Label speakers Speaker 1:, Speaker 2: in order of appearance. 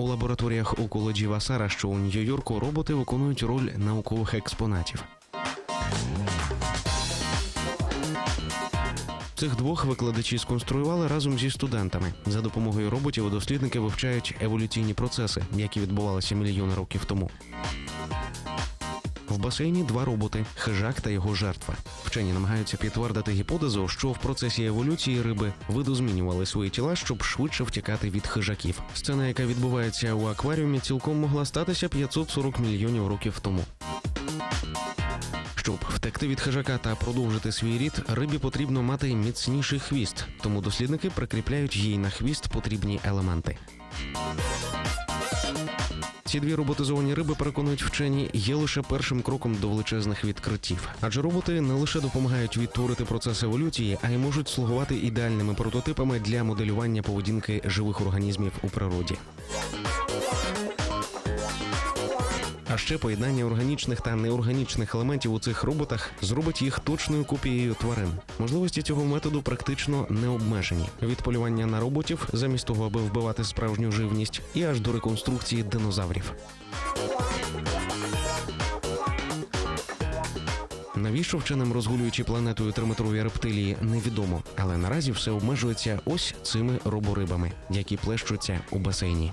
Speaker 1: У лабораторіях у коледжі Васара, що у Нью-Йорку, роботи виконують роль наукових експонатів. Цих двох викладачі сконструювали разом зі студентами. За допомогою роботів дослідники вивчають еволюційні процеси, які відбувалися мільйони років тому. В басейні два роботи хижак та його жертва. Вчені намагаються підтвердити гіпотезу, що в процесі еволюції риби видозмінювали свої тіла, щоб швидше втікати від хижаків. Сцена, яка відбувається у акваріумі, цілком могла статися 540 мільйонів років тому. Щоб втекти від хижака та продовжити свій рід, рибі потрібно мати міцніший хвіст, тому дослідники прикріпляють їй на хвіст потрібні елементи. Ці дві роботизовані риби переконують вчені є лише першим кроком до величезних відкриттів, адже роботи не лише допомагають відтворити процес еволюції, а й можуть слугувати ідеальними прототипами для моделювання поведінки живих організмів у природі. А ще поєднання органічних та неорганічних елементів у цих роботах зробить їх точною копією тварин. Можливості цього методу практично не обмежені від полювання на роботів, замість того, аби вбивати справжню живність, і аж до реконструкції динозаврів. Навіщо вченим розгулюючи планетою триметрові рептилії, невідомо, але наразі все обмежується ось цими роборибами, які плещуться у басейні.